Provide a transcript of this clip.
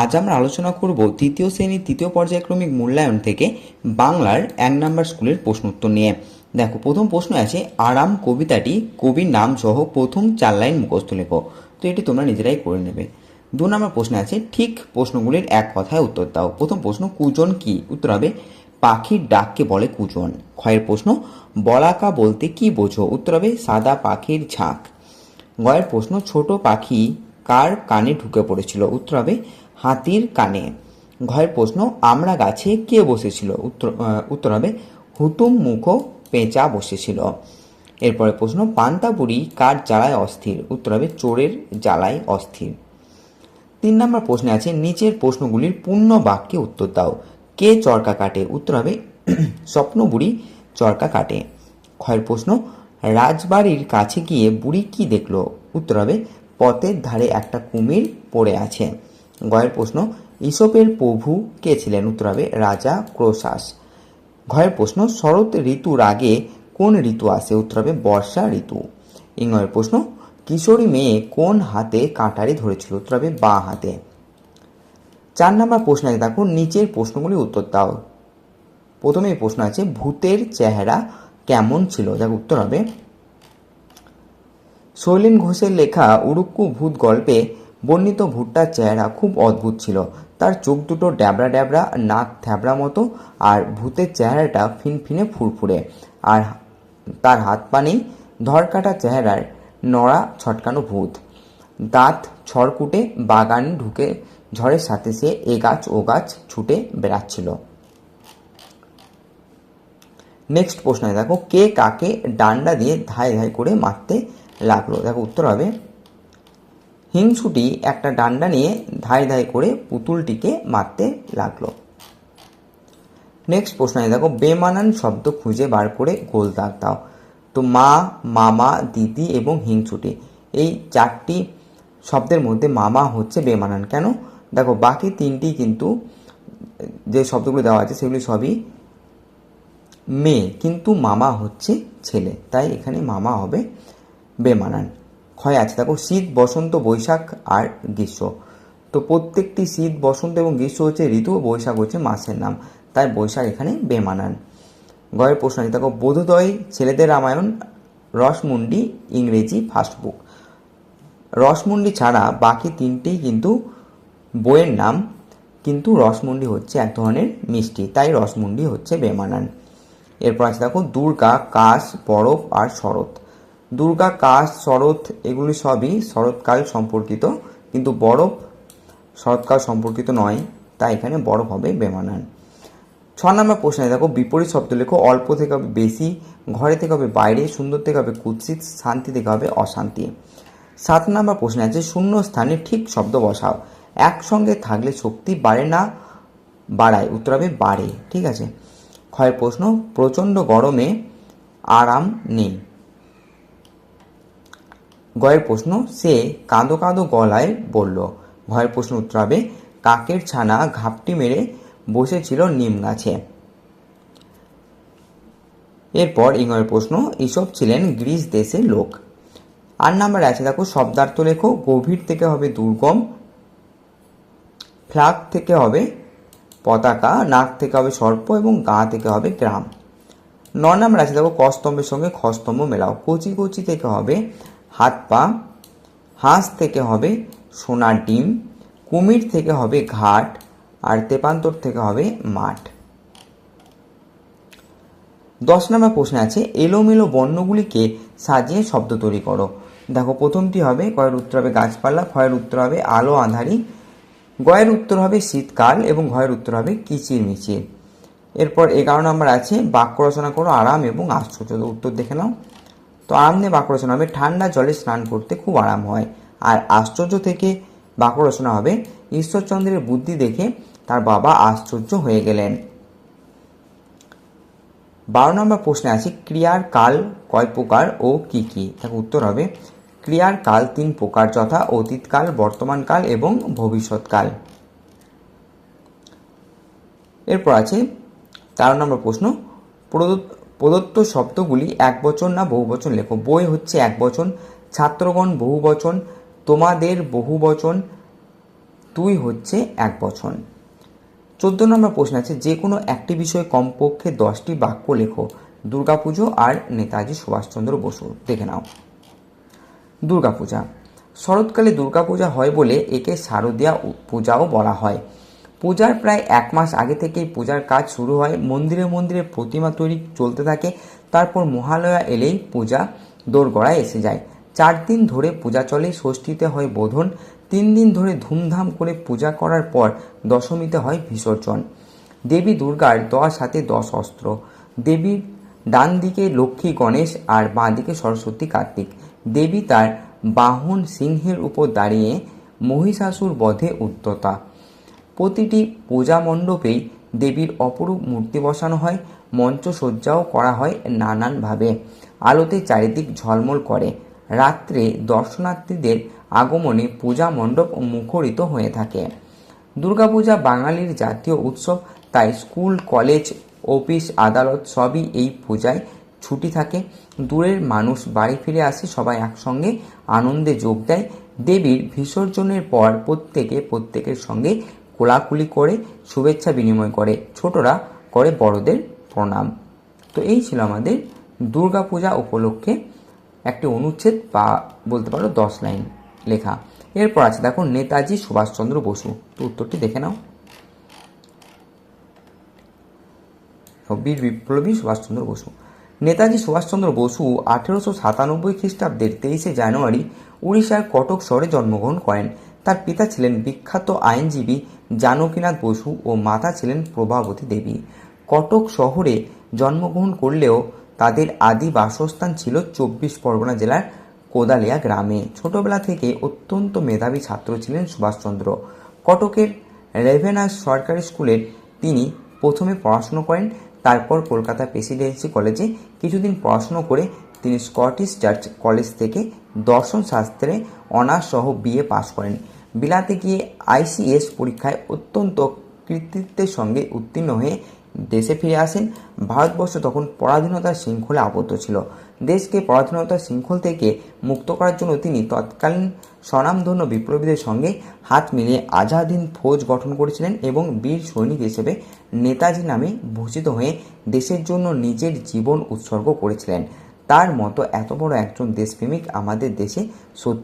আজ আমরা আলোচনা করব তৃতীয় শ্রেণির তৃতীয় পর্যায়ক্রমিক মূল্যায়ন থেকে বাংলার এক নম্বর স্কুলের প্রশ্ন উত্তর নিয়ে। দেখো, প্রথম প্রশ্ন আছে, আরাম কবিতাটি কবির নাম সহ প্রথম চার লাইন মুখস্থ লেখো। তো এটি তোমরা নিজেরাই করে নেবে। দু নম্বর প্রশ্ন আছে, ঠিক প্রশ্নগুলির এক কথায় উত্তর দাও। প্রথম প্রশ্ন, কুজন কি? উত্তর হবে, পাখির ডাককে বলে কুজন। ক্ষয়ের প্রশ্ন, বলাকা বলতে কি বোঝো? উত্তর হবে, সাদা পাখির ঝাঁক। গয়ের প্রশ্ন, ছোট পাখি কার কানে ঢুকে পড়েছিল? উত্তর হবে হাতির কানে। ঘয়ের প্রশ্ন, আমরা গাছে কে বসেছিল? উত্তর উত্তর হবে, হুতুম মুখ পেঁচা বসেছিল। এরপরে প্রশ্ন, পান্তা বুড়ি কার জ্বালায় অস্থির? উত্তর হবে, চোরের জ্বালায় অস্থির। তিন নম্বর প্রশ্নে আছে, নিচের প্রশ্নগুলির পূর্ণ বাক্যে উত্তর দাও। কে চরকা কাটে? উত্তর হবে, স্বপ্ন বুড়ি চরকা কাটে। ক্ষয়ের প্রশ্ন, রাজবাড়ির কাছে গিয়ে বুড়ি কি দেখল? উত্তর হবে, পথের ধারে একটা কুমির পড়ে আছে। গয়ের প্রশ্ন, ইসপের প্রভু কে ছিলেন? উত্তর হবে রাজা ক্রোশাস। ঘয়ের প্রশ্ন, শরৎ ঋতুর আগে কোন ঋতু আসে? উত্তর হবে বর্ষা ঋতু। ইংয়ের প্রশ্ন, কিশোরী মেয়ে কোন হাতে কাঁটারি ধরেছিল? উত্তর হবে বাঁ হাতে। চার নম্বর প্রশ্ন আছে, দেখো, নিচের প্রশ্নগুলি উত্তর দাও। প্রথমে প্রশ্ন আছে, ভূতের চেহারা কেমন ছিল? যার উত্তর হবে, শৈলেন ঘোষের লেখা উড়ুক্কু ভূত গল্পে বর্ণিত ভুট্টার চেহারা খুব অদ্ভুত ছিল। তার চোখ দুটো ড্যাবড়া ড্যাবড়া, নাক থ্যাবড়া মতো, আর ভূতের চেহারাটা ফিনফিনে ফুরফুরে। আর তার হাত পা নেই, ধরকাটা চেহারার নড়া ছটকানো ভূত। দাঁত ছড়কুটে, বাগান ঢুকে ঝড়ের সাথে সে এ গাছ ও গাছ ছুটে বেড়াচ্ছিল। নেক্সট প্রশ্ন, দেখো, কে কাকে ডান্ডা দিয়ে ধায় ধায় করে মারতে লাগল? দেখো, উত্তর হবে হিংসুটি একটা ডান্ডা নিয়ে ধায় ধায় করে পুতুলটিকে মারতে লাগল। নেক্সট প্রশ্ন দেখো, বেমানান শব্দ খুঁজে বার করে গোল দাগ দাও। তো মা, মামা, দিদি এবং হিংসুটি, এই চারটি শব্দের মধ্যে মামা হচ্ছে বেমানান। কেন? দেখো, বাকি তিনটি কিন্তু যে শব্দগুলো দেওয়া আছে সেগুলি সবই মেয়ে, কিন্তু মামা হচ্ছে ছেলে, তাই এখানে মামা হবে বেমানান। ক্ষয় আছে। দেখো, শীত, বসন্ত, বৈশাখ আর গ্রীষ্ম। তো প্রত্যেকটি শীত, বসন্ত এবং গ্রীষ্ম হচ্ছে ঋতু বৈশাখ হচ্ছে মাসের নাম। তাই বৈশাখ এখানে বেমানান। গয়ের প্রশ্ন আছে, দেখো, বোধোদয় ছেলেদের রামায়ণ, রসমুন্ডি, ইংরেজি ফার্স্ট বুক রসমুন্ডি ছাড়া বাকি তিনটেই কিন্তু বইয়ের নাম, কিন্তু রসমুন্ডি হচ্ছে এক ধরনের মিষ্টি, তাই রসমুন্ডি হচ্ছে বেমানান। এরপর আছে, দেখো, দুর্গা, কাশ, বরফ আর শরৎ। দুর্গা, কাশ, শরৎ, এগুলি সবই শরৎকাল সম্পর্কিত, কিন্তু বরফ শরৎকাল সম্পর্কিত নয় তাই এখানে বরফ হবে বেমানান। ছ নম্বর প্রশ্নে দেখো, বিপরীত শব্দ লেখো, অল্প থেকে হবে বেশি, ঘরে থেকে হবে বাইরে, সুন্দর থেকে হবে কুৎসিত, শান্তি থেকে হবে অশান্তি। সাত নম্বর প্রশ্নে আছে শূন্য স্থানে ঠিক শব্দ বসাও, একসঙ্গে থাকলে শক্তি বাড়ে না, বাড়ায়, উত্তর হবে বাড়ে, ঠিক আছে? ক্ষয়ের প্রশ্ন, প্রচণ্ড গরমে আরাম নেই। গয়ের প্রশ্ন, সে কাঁদো কাঁদো গলায় বলল। ভয়ের প্রশ্ন উত্তর হবে, কাকের ছানা ঘাপটি মেরে বসেছিল নিম গাছে। এরপর ইংয়ের প্রশ্ন, এসব ছিলেন গ্রিস দেশের লোক। আর নাম্বার আছে, দেখো, শব্দার্থ লেখো, গভীর থেকে হবে দুর্গম ফ্লাগ থেকে হবে পতাকা, নাক থেকে হবে সর্প এবং গা থেকে হবে গ্রাম। ন নাম্বার আছে, দেখো, কস্তম্ভের সঙ্গে খস্তম্ভ মেলাও। কচি কচি থেকে হবে হাত পা, হাঁস থেকে হবে সোনার ডিম, কুমির থেকে হবে ঘাট, আর তেপান্তর থেকে হবে মাঠ। দশ নম্বর প্রশ্ন আছে, এলোমেলো বর্ণগুলিকে সাজিয়ে শব্দ তৈরি করো। দেখো, প্রথমটি হবে কয়ের উত্তর হবে গাছপালা, ক্ষয়ের উত্তর হবে আলো আঁধারি, গয়ের উত্তর হবে শীতকাল এবং ঘয়ের উত্তর হবে কিচির মিচির এরপর এগারো নম্বর আছে, বাক্য রচনা করো, আরাম এবং আশ্চর্য। উত্তর দেখে নাও। তো আরাম নিয়ে হবে, ঠান্ডা জলে স্নান করতে খুব আরাম হয়। আর আশ্চর্য থেকে বাক্য রচনা হবে, ঈশ্বরচন্দ্রের বুদ্ধি দেখে তার বাবা আশ্চর্য হয়ে গেলেন। বারো নম্বর প্রশ্নে আছে ক্রিয়ার কাল কয় প্রকার ও কি কি? তার উত্তর হবে, ক্রিয়ার কাল তিন প্রকার, যথা অতীতকাল, বর্তমানকাল এবং ভবিষ্যৎকাল। এরপর আছে, তেরো নম্বর প্রশ্ন, প্রদত্ত প্রদত্ত শব্দগুলি এক বচন না বহু বচন? লেখো, বই হচ্ছে এক বচন, ছাত্রগণ বহু বচন, তোমাদের বহু বচন দুই হচ্ছে এক বছর চোদ্দ নম্বর প্রশ্ন আছে, যে কোনো একটি বিষয়ে কমপক্ষে দশটি বাক্য লেখো, দুর্গাপুজো আর নেতাজি সুভাষচন্দ্র বসু দেখে নাও। দুর্গাপূজা, শরৎকালে দুর্গাপূজা হয় বলে একে শারদীয়া পূজাও বলা হয়। পূজার প্রায় এক মাস আগে থেকেই পূজার কাজ শুরু হয়। মন্দিরে মন্দিরে প্রতিমা তৈরি চলতে থাকে। তারপর মহালয়া এলেই পূজা দোরগড়ায় এসে যায়। চার দিন ধরে পূজা চলে, ষষ্ঠীতে হয় বোধন। তিন দিন ধরে ধুমধাম করে পূজা করার পর দশমীতে হয় বিসর্জন। দেবী দুর্গার দশ হাতে দশ অস্ত্র। দেবীর ডান দিকে লক্ষ্মী গণেশ আর বাঁ দিকে সরস্বতী কার্তিক। দেবী তার বাহন সিংহের উপর দাঁড়িয়ে মহিষাসুর বধে উদ্যতা প্রতিটি পূজা মণ্ডপেই দেবীর অপরূপ মূর্তি বসানো হয়, মঞ্চসজ্জাও করা হয় নানানভাবে। আলোতে চারিদিক ঝলমল করে। রাত্রে দর্শনার্থীদের আগমনে পূজা মণ্ডপ মুখরিত হয়ে থাকে। দুর্গাপূজা বাঙালির জাতীয় উৎসব, তাই স্কুল, কলেজ, অফিস, আদালত সবই এই পূজায় ছুটি থাকে। দূরের মানুষ বাড়ি ফিরে আসে, সবাই একসঙ্গে আনন্দে যোগ দেয়। দেবীর বিসর্জনের পর প্রত্যেকে প্রত্যেকের সঙ্গে কোলাকুলি করে, শুভেচ্ছা বিনিময় করে, ছোটরা করে বড়দের প্রণাম। তো এই ছিল আমাদের দুর্গাপূজা উপলক্ষে একটি অনুচ্ছেদ বা বলতে পারো দশ লাইন লেখা। এরপর আছে দেখো নেতাজি সুভাষচন্দ্র বসু। তো উত্তরটি দেখে নাও। বীর বিপ্লবী সুভাষচন্দ্র বসু। নেতাজি সুভাষচন্দ্র বসু আঠেরোশো সাতানব্বই খ্রিস্টাব্দের তেইশে জানুয়ারি উড়িষ্যার কটক শহরে জন্মগ্রহণ করেন। তার পিতা ছিলেন বিখ্যাত আইনজীবী জানকীনাথ বসু ও মাতা ছিলেন প্রভাবতী দেবী। কটক শহরে জন্মগ্রহণ করলেও তাদের আদি বাসস্থান ছিল চব্বিশ পরগনা জেলার কোদালিয়া গ্রামে। ছোটবেলা থেকে অত্যন্ত মেধাবী ছাত্র ছিলেন সুভাষচন্দ্র। কটকের রেভেনাস সরকারি স্কুলের তিনি প্রথমে পড়াশুনো করেন, তারপর কলকাতা প্রেসিডেন্সি কলেজে কিছুদিন পড়াশুনো করে তিনি স্কটিশ চার্চ কলেজ থেকে দর্শন শাস্ত্রে অনার্স সহ বিএ পাশ করেন। বিলাতে গিয়ে আইসিএস পরীক্ষায় অত্যন্ত কৃতিত্বের সঙ্গে উত্তীর্ণ হয়ে দেশে ফিরে আসেন। ভারতবর্ষ তখন পরাধীনতার শৃঙ্খলে আবদ্ধ ছিল। দেশকে পরাধীনতার শৃঙ্খল থেকে মুক্ত করার জন্য তিনি তৎকালীন স্বনামধন্য বিপ্লবীদের সঙ্গে হাত মিলিয়ে আজাদিন ফৌজ গঠন করেছিলেন এবং বীর সৈনিক হিসেবে নেতাজি নামে ভূষিত হয়ে দেশের জন্য নিজের জীবন উৎসর্গ করেছিলেন। তার মতো এত বড় একজন দেশপ্রেমিক আমাদের দেশে সত্যি